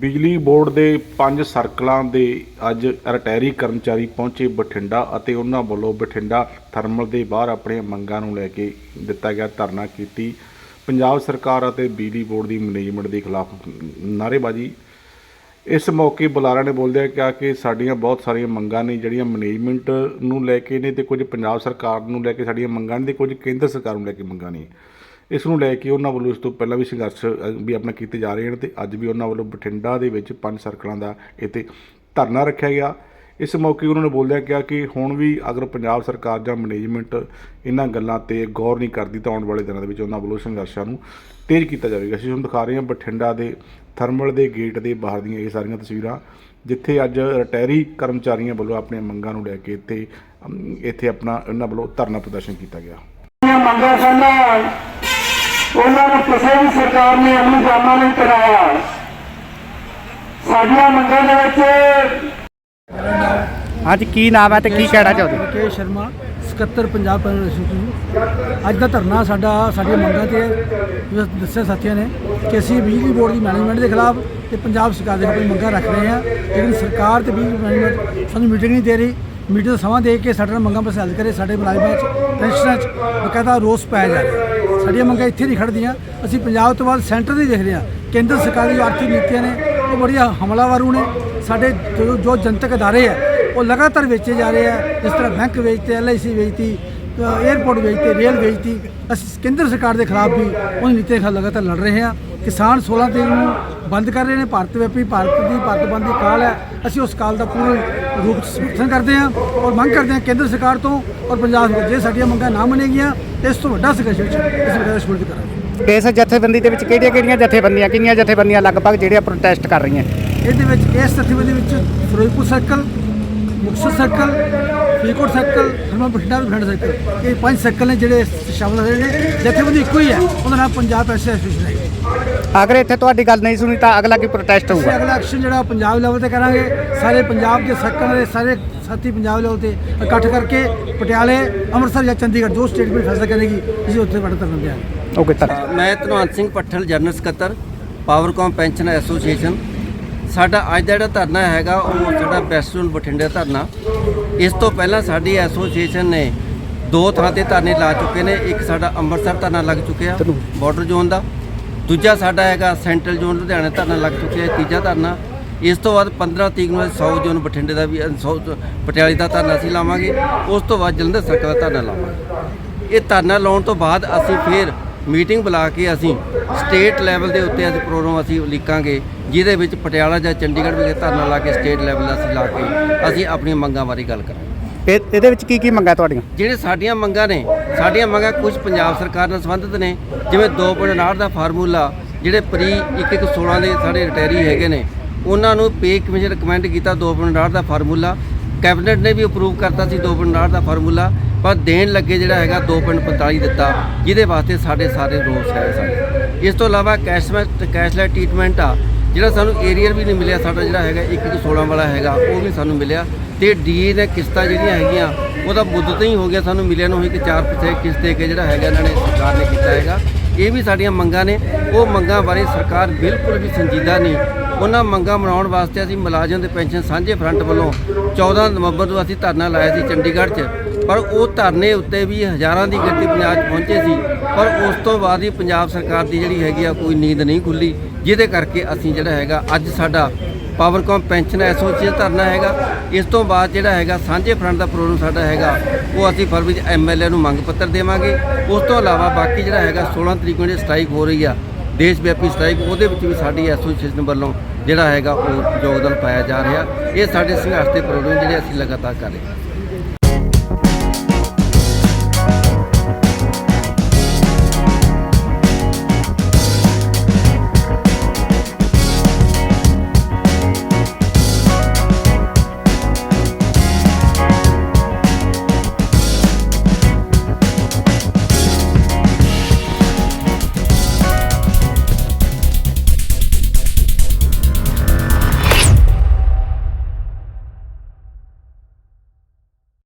ਬਿਜਲੀ ਬੋਰਡ ਦੇ ਪੰਜ ਸਰਕਲਾਂ ਦੇ ਅੱਜ ਰਿਟਾਇਰੀ ਕਰਮਚਾਰੀ ਪਹੁੰਚੇ ਬਠਿੰਡਾ ਅਤੇ ਉਹਨਾਂ ਵੱਲੋਂ ਬਠਿੰਡਾ ਥਰਮਲ ਦੇ ਬਾਹਰ ਆਪਣੀਆਂ ਮੰਗਾਂ ਨੂੰ ਲੈ ਕੇ ਦਿੱਤਾ ਗਿਆ ਧਰਨਾ ਕੀਤੀ। ਪੰਜਾਬ ਸਰਕਾਰ ਅਤੇ ਬਿਜਲੀ ਬੋਰਡ ਦੀ ਮੈਨੇਜਮੈਂਟ ਦੇ ਖਿਲਾਫ ਨਾਅਰੇਬਾਜ਼ੀ। ਇਸ ਮੌਕੇ ਬੁਲਾਰਾ ਨੇ ਬੋਲਦਿਆਂ ਕਿਹਾ ਕਿ ਸਾਡੀਆਂ ਬਹੁਤ ਸਾਰੀਆਂ ਮੰਗਾਂ ਨੇ ਜਿਹੜੀਆਂ ਮੈਨੇਜਮੈਂਟ ਨੂੰ ਲੈ ਕੇ ਨੇ ਤੇ ਕੁਝ ਪੰਜਾਬ ਸਰਕਾਰ ਨੂੰ ਲੈ ਕੇ ਸਾਡੀਆਂ ਮੰਗਾਂ ਨੇ ਤੇ ਕੁਝ ਕੇਂਦਰ ਸਰਕਾਰ ਨੂੰ ਲੈ ਕੇ ਮੰਗਾਂ ਨੇ। ਇਸ ਨੂੰ ਲੈ ਕੇ ਉਹਨਾਂ ਵੱਲੋਂ ਇਸ ਤੋਂ ਪਹਿਲਾਂ ਵੀ ਸੰਘਰਸ਼ ਵੀ ਆਪਣਾ ਕੀਤੇ ਜਾ ਰਹੇ ਹਨ ਤੇ ਅੱਜ ਵੀ ਉਹਨਾਂ ਵੱਲੋਂ ਬਠਿੰਡਾ ਦੇ ਵਿੱਚ ਪੰਜ ਸਰਕਲਾਂ ਦਾ ਇੱਥੇ ਧਰਨਾ ਰੱਖਿਆ ਗਿਆ। ਇਸ ਮੌਕੇ ਉਹਨਾਂ ਨੇ ਬੋਲਿਆ ਕਿਹਾ ਕਿ ਹੁਣ ਵੀ ਅਗਰ ਪੰਜਾਬ ਸਰਕਾਰ ਜਾਂ ਮੈਨੇਜਮੈਂਟ ਇਹਨਾਂ ਗੱਲਾਂ ਤੇ ਗੌਰ ਨਹੀਂ ਕਰਦੀ ਤਾਂ ਆਉਣ ਵਾਲੇ ਦਿਨਾਂ ਦੇ ਵਿੱਚ ਉਹਨਾਂ ਵੱਲੋਂ ਸੰਘਰਸ਼ਾਂ ਨੂੰ ਤੇਜ਼ ਕੀਤਾ ਜਾਵੇਗਾ। ਅਸੀਂ ਤੁਹਾਨੂੰ ਦਿਖਾ ਰਹੇ ਹਾਂ ਬਠਿੰਡਾ ਦੇ ਥਰਮਲ ਦੇ ਗੇਟ ਦੇ ਬਾਹਰ ਦੀਆਂ ਇਹ ਸਾਰੀਆਂ ਤਸਵੀਰਾਂ, ਜਿੱਥੇ ਅੱਜ ਰਿਟਾਇਰੀ ਕਰਮਚਾਰੀਆਂ ਵੱਲੋਂ ਆਪਣੀਆਂ ਮੰਗਾਂ ਨੂੰ ਲੈ ਕੇ ਇੱਥੇ ਇੱਥੇ ਆਪਣਾ ਇਹਨਾਂ ਵੱਲੋਂ ਧਰਨਾ ਪ੍ਰਦਰਸ਼ਨ ਕੀਤਾ ਗਿਆ। ਮੰਗਾਂ ਸਨ। ਉਹਨਾਂ ਨੂੰ ਕਿਸੇ ਵੀ ਸਰਕਾਰ ਨੇ ਅਮਲ ਜਾਮਾ ਨਹੀਂ ਕਰਾਇਆ ਸਾਡੀਆਂ ਮੰਗਾਂ ਦੇ ਵਿੱਚ ਅੱਜ ਕੀ ਨਾਮ ਹੈ ਤੇ ਕੀ ਕਹਿਣਾ ਚਾਹੁੰਦੇ ਹੋ? ਕੇ ਸ਼ਰਮਾ ਸਕੱਤਰ ਪੰਜਾਬ ਪ੍ਰੈਜ਼ੀਡੈਂਟ ਅੱਜ ਦਾ ਧਰਨਾ ਸਾਡਾ ਸਾਡੀਆਂ ਮੰਗਾਂ ਤੇ ਹੈ। ਜੋ ਦੱਸਿਆ ਸਾਥੀਆਂ ਨੇ ਕਿ ਅਸੀਂ ਬਿਜਲੀ ਬੋਰਡ ਦੀ ਮੈਨੇਜਮੈਂਟ ਦੇ ਖਿਲਾਫ ਤੇ ਪੰਜਾਬ ਸਰਕਾਰ ਦੇ ਖਿਲਾਫ ਮੰਗਾਂ ਰੱਖ ਰਹੇ ਹਾਂ ਲੇਕਿਨ ਸਰਕਾਰ ਤੇ ਬਿਜਲੀ ਮੈਨੇਜਮੈਂਟ ਸਾਨੂੰ ਮੀਟਿੰਗ ਨਹੀਂ ਦੇ ਰਹੀ ਮੀਟਿੰਗ ਦਾ ਸਮਾਂ ਦੇ ਕੇ ਸਾਡੇ ਨਾਲ ਮੰਗਾਂ ਪਰ ਹੱਲ ਕਰੇ ਸਾਡੇ ਮੁਲਾਜ਼ਮਾਂ 'ਚ ਪੈਨਸ਼ਨਾਂ 'ਚ ਬਕਾਇਦਾ ਰੋਸ ਪਾਇਆ ਜਾ ਰਿਹਾ ਸਾਡੀਆਂ ਮੰਗਾਂ ਇੱਥੇ ਨਹੀਂ ਖੜਦੀਆਂ। ਅਸੀਂ ਪੰਜਾਬ ਤੋਂ ਬਾਅਦ ਸੈਂਟਰ ਦੀ ਦੇਖਦੇ ਹਾਂ। ਕੇਂਦਰ ਸਰਕਾਰ ਦੀ ਜੋ ਆਰਥਿਕ ਨੀਤੀਆਂ ਨੇ, ਉਹ ਬੜੀਆਂ ਹਮਲਾਵਰੂ ਨੇ। ਸਾਡੇ ਜੋ ਜੋ ਜਨਤਕ ਅਦਾਰੇ ਆ ਉਹ ਲਗਾਤਾਰ ਵੇਚੇ ਜਾ ਰਹੇ ਆ ਜਿਸ ਤਰ੍ਹਾਂ ਬੈਂਕ ਵੇਚਤੇ ਐਲਆਈਸੀ ਵੇਚਤੀ ਏਅਰਪੋਰਟ 에ਅਰਪੋਰਟ ਵੇਚਤੇ, ਰੇਲ ਵੇਚਤੀ। ਅਸੀਂ ਕੇਂਦਰ ਸਰਕਾਰ ਦੇ ਖਿਲਾਫ ਵੀ ਉਹਨਾਂ ਨੀਤੀਆਂ ਖਿਲਾਫ ਲਗਾਤਾਰ ਲੜ ਰਹੇ ਹਾਂ। ਕਿਸਾਨ 16 ਤਰੀਕ ਨੂੰ ਬੰਦ ਕਰ ਰਹੇ ਨੇ। ਭਾਰਤ ਵਿਆਪੀ, ਭਾਰਤ ਦੀ, ਭਾਰਤ ਬੰਦ ਦੀ ਕਾਲ ਹੈ। ਅਸੀਂ ਉਸ ਕਾਲ ਦਾ ਪੂਰਨ ਰੂਪ ਸਮਰਥਨ ਕਰਦੇ ਹਾਂ ਔਰ ਮੰਗ ਕਰਦੇ ਹਾਂ ਕੇਂਦਰ ਸਰਕਾਰ ਤੋਂ ਔਰ ਪੰਜਾਬ ਸਰਕਾਰ ਜੇ ਸਾਡੀਆਂ ਮੰਗਾਂ ਨਾ ਮੰਨੇਗੀਆਂ ਇਸ ਤੋਂ ਵੱਡਾ ਸੰਘਰਸ਼ ਵਿੱਚ ਇਸ ਸਰਕਾਰ ਸ਼ੁਰੂ ਕਰਾਂਗੇ। ਇਸ ਜਥੇਬੰਦੀ ਦੇ ਵਿੱਚ ਕਿਹੜੀਆਂ ਕਿਹੜੀਆਂ ਜਥੇਬੰਦੀਆਂ ਕਿੰਨੀਆਂ ਜਥੇਬੰਦੀਆਂ ਲਗਭਗ ਜਿਹੜੀਆਂ ਪ੍ਰੋਟੈਸਟ ਕਰ ਰਹੀਆਂ? ਇਹਦੇ ਵਿੱਚ ਇਸ ਜਥੇਬੰਦੀ ਵਿੱਚ Firozpur circle Muktsar circle Faridkot circle Harman Bathinda ਵੀ ਬਠਿੰਡਾ ਸਰਕਲ ਇਹ ਪੰਜ ਸਰਕਲ ਨੇ ਜਿਹੜੇ ਸ਼ਾਮਲ ਹੋਏ ਨੇ। ਜਥੇਬੰਦੀ ਇੱਕੋ ਹੀ ਹੈ। ਉਹਦਾ ਨਾਮ ਪੰਜਾਬ ਐਸੋਸੀਏਸ਼ਨ ਹੈ। ਅਗਰ ਇੱਥੇ ਤੁਹਾਡੀ ਗੱਲ ਨਹੀਂ ਸੁਣੀ ਤਾਂ ਅਗਲਾ ਕੀ ਪ੍ਰੋਟੈਸਟ ਹੋਊਗਾ? ਅਗਲਾ ਐਕਸ਼ਨ ਜਿਹੜਾ ਪੰਜਾਬ ਲੈਵਲ ਤੇ ਕਰਾਂਗੇ ਸਾਰੇ ਪੰਜਾਬ ਦੇ ਸਰਕਲ ਦੇ ਸਾਰੇ ਸਾਥੀ ਪੰਜਾਬ ਲੈਵਲ ਤੇ ਇਕੱਠ ਕਰਕੇ ਪਟਿਆਲੇ ਅੰਮ੍ਰਿਤਸਰ ਜਾਂ ਚੰਡੀਗੜ੍ਹ ਜੋ ਸਟੇਟਮੈਂਟ ਫੈਸਲਾ ਕਰੇਗੀ ਅਸੀਂ ਉੱਥੇ ਵੱਡਾ ਧਰਨਾ ਦਿਆਂਗੇ। ਓਕੇ ਧੰਨ ਮੈਂ ਧਨਵੰਤ ਸਿੰਘ ਪੱਠਲ ਜਨਰਲ ਸਕੱਤਰ ਪਾਵਰਕਾਮ ਪੈਨਸ਼ਨ ਐਸੋਸੀਏਸ਼ਨ ਸਾਡਾ ਅੱਜ ਦਾ ਜਿਹੜਾ ਧਰਨਾ ਹੈਗਾ ਉਹ ਸਾਡਾ ਬੈਸਟੂਨ ਬਠਿੰਡੇ ਦਾ ਧਰਨਾ। ਇਸ ਤੋਂ ਪਹਿਲਾਂ ਸਾਡੀ ਐਸੋਸੀਏਸ਼ਨ ਨੇ ਦੋ ਥਾਂ ਤੇ ਧਰਨੇ ਲਾ ਚੁੱਕੇ ਨੇ। ਇੱਕ ਸਾਡਾ ਅੰਮ੍ਰਿਤਸਰ ਧਰਨਾ ਲੱਗ ਚੁੱਕਿਆ ਬਾਰਡਰ ਜ਼ੋਨ ਦਾ। ਦੂਜਾ ਸਾਡਾ ਹੈਗਾ ਸੈਂਟਰਲ ਜ਼ੋਨ ਲੁਧਿਆਣਾ ਧਰਨਾ ਲੱਗ ਚੁੱਕਿਆ ਹੈ, ਤੀਜਾ ਧਰਨਾ। ਇਸ ਤੋਂ ਬਾਅਦ 15 ਤਰੀਕ ਨੂੰ 100 ਜ਼ੋਨ ਬਠਿੰਡੇ ਦਾ ਵੀ 100 ਪਟਿਆਲੇ ਦਾ ਧਰਨਾ ਅਸੀਂ ਲਾਵਾਂਗੇ। ਉਸ ਤੋਂ ਬਾਅਦ ਜਲੰਧਰ ਸਰਕਲ ਦਾ ਧਰਨਾ ਲਾਵਾਂਗੇ। ਇਹ ਧਰਨਾ ਲਾਉਣ ਤੋਂ ਬਾਅਦ ਅਸੀਂ ਫਿਰ ਮੀਟਿੰਗ ਬੁਲਾ ਕੇ ਅਸੀਂ ਸਟੇਟ ਲੈਵਲ ਦੇ ਉੱਤੇ ਅਸੀਂ ਪ੍ਰੋਗਰਾਮ ਅਸੀਂ ਲਿਖਾਂਗੇ ਜਿਹਦੇ ਵਿੱਚ ਪਟਿਆਲਾ ਜਾਂ ਚੰਡੀਗੜ੍ਹ ਵਿਖੇ ਧਰਨਾ ਲਾ ਕੇ ਸਟੇਟ ਲੈਵਲ ਦਾ ਅਸੀਂ ਲਾ ਕੇ ਅਸੀਂ ਆਪਣੀਆਂ ਮੰਗਾਂ ਬਾਰੇ ਗੱਲ ਕਰਾਂਗੇ। ਇਹ ਇਹਦੇ ਵਿੱਚ ਕੀ ਕੀ ਮੰਗਾਂ ਤੁਹਾਡੀਆਂ? ਜਿਹੜੇ ਸਾਡੀਆਂ ਮੰਗਾਂ ਨੇ, ਸਾਡੀਆਂ ਮੰਗਾਂ ਕੁਝ ਪੰਜਾਬ ਸਰਕਾਰ ਨਾਲ ਸੰਬੰਧਿਤ ਨੇ, ਜਿਵੇਂ 2.9 ਦਾ ਫਾਰਮੂਲਾ, ਜਿਹੜੇ ਪ੍ਰੀ 1116 ਦੇ ਸਾਡੇ ਰਿਟਾਇਰੀ ਹੈਗੇ ਨੇ, ਉਹਨਾਂ ਨੂੰ ਪੇ ਕਮਿਸ਼ਨ ਰეკਮੈਂਡ ਕੀਤਾ 2.9 ਦਾ ਫਾਰਮੂਲਾ। ਕੈਬਨਿਟ ਨੇ ਵੀ ਅਪਰੂਵ ਕਰਤਾ ਸੀ 2.9 ਦਾ ਫਾਰਮੂਲਾ, ਪਰ ਦੇਣ ਲੱਗੇ ਜਿਹੜਾ ਹੈਗਾ 2.45 ਦਿੱਤਾ, ਜਿਹਦੇ ਵਾਸਤੇ ਸਾਡੇ ਸਾਰੇ ਰੋਸ ਹੈ ਸਾਡੇ ਇਸ ਤੋਂ ਇਲਾਵਾ ਕੈਸ਼ਮੈਟ ਕੈਸ਼ਲੈਸ ਟ੍ਰੀਟਮੈਂਟ ਆ ਜਿਹੜਾ ਸਾਨੂੰ ਏਰੀਅਰ ਵੀ ਨਹੀਂ ਮਿਲਿਆ, ਸਾਡਾ ਜਿਹੜਾ ਹੈਗਾ 1116 ਵਾਲਾ ਹੈਗਾ, ਉਹ ਵੀ ਸਾਨੂੰ ਮਿਲਿਆ। ਤੇ ਡੀ ਨੇ ਕਿਸ਼ਤਾਂ ਜਿਹੜੀਆਂ ਹੈਗੀਆਂ, ਉਹਦਾ ਮੁੱਦਤ ਹੀ ਹੋ ਗਿਆ, ਸਾਨੂੰ ਮਿਲਿਆ ਨੂੰ ਹੋਈ ਕਿ 4% ਕਿਸ਼ਤ ਦੇ ਕੇ ਜਿਹੜਾ ਹੈਗਾ ਇਹਨਾਂ ਨੇ ਸਰਕਾਰ ਨੇ ਕੀਤਾ ਹੈਗਾ। ਇਹ ਵੀ ਸਾਡੀਆਂ ਮੰਗਾਂ ਨੇ। ਉਹ ਮੰਗਾਂ ਬਾਰੇ ਸਰਕਾਰ ਬਿਲਕੁਲ ਵੀ ਸੰਜੀਦਾ ਨਹੀਂ। ਉਹਨਾਂ ਮੰਗਾਂ ਮਨਾਉਣ ਵਾਸਤੇ ਅਸੀਂ ਮੁਲਾਜ਼ਮ ਦੇ ਪੈਨਸ਼ਨ ਸਾਂਝੇ ਫਰੰਟ ਵੱਲੋਂ 14 ਨਵੰਬਰ ਨੂੰ ਅਸੀਂ ਧਰਨਾ ਲਾਇਆ ਸੀ ਚੰਡੀਗੜ੍ਹ 'ਚ। ਪਰ ਉਹ ਧਰਨੇ ਉੱਤੇ ਵੀ ਹਜ਼ਾਰਾਂ ਦੀ ਗਿਣਤੀ ਪੰਜਾਬ 'ਚ ਪਹੁੰਚੇ ਸੀ। ਪਰ ਉਸ ਤੋਂ ਬਾਅਦ ਹੀ ਪੰਜਾਬ ਸਰਕਾਰ ਦੀ ਜਿਹੜੀ ਹੈਗੀ ਆ, ਕੋਈ ਨੀਂਦ ਨਹੀਂ ਖੁੱਲੀ। ਜਿਹਦੇ ਕਰਕੇ ਅਸੀਂ ਜਿਹੜਾ ਹੈਗਾ, ਅੱਜ ਸਾਡਾ ਪਾਵਰਕਾਮ ਪੈਨਸ਼ਨ ਐਸੋਸੀਏਸ਼ਨ ਧਰਨਾ ਹੈਗਾ। ਇਸ ਤੋਂ ਬਾਅਦ ਜਿਹੜਾ ਹੈਗਾ, ਸਾਂਝੇ ਫਰੰਟ ਦਾ ਪ੍ਰੋਗਰਾਮ ਸਾਡਾ ਹੈਗਾ, ਉਹ ਅਸੀਂ ਫਰਵਰੀ 'ਚ ਐਮਐਲਏ ਨੂੰ ਮੰਗ ਪੱਤਰ ਦੇਵਾਂਗੇ। ਉਸ ਤੋਂ ਇਲਾਵਾ ਬਾਕੀ ਜਿਹੜਾ ਹੈਗਾ 16 ਤਰੀਕ ਨੂੰ ਜਿਹੜੀ ਸਟ੍ਰਾਈਕ ਹੋ ਰਹੀ ਆ ਦੇਸ਼ ਵਿਆਪੀ ਸਟ੍ਰਾਈਕ ਉਹਦੇ ਵਿੱਚ ਵੀ ਸਾਡੀ ਐਸੋਸੀਏਸ਼ਨ ਵੱਲੋਂ ਜਿਹੜਾ ਹੈਗਾ, ਉਹ ਯੋਗਦਾਨ ਪਾਇਆ ਜਾ ਰਿਹਾ। ਇਹ ਸਾਡੇ ਸੰਘਰਸ਼ ਦੇ ਪ੍ਰੋਗਰਾਮ ਜਿਹੜੇ ਅਸੀਂ ਲਗਾਤਾਰ ਕਰ ਰਹੇ ਹਾਂ।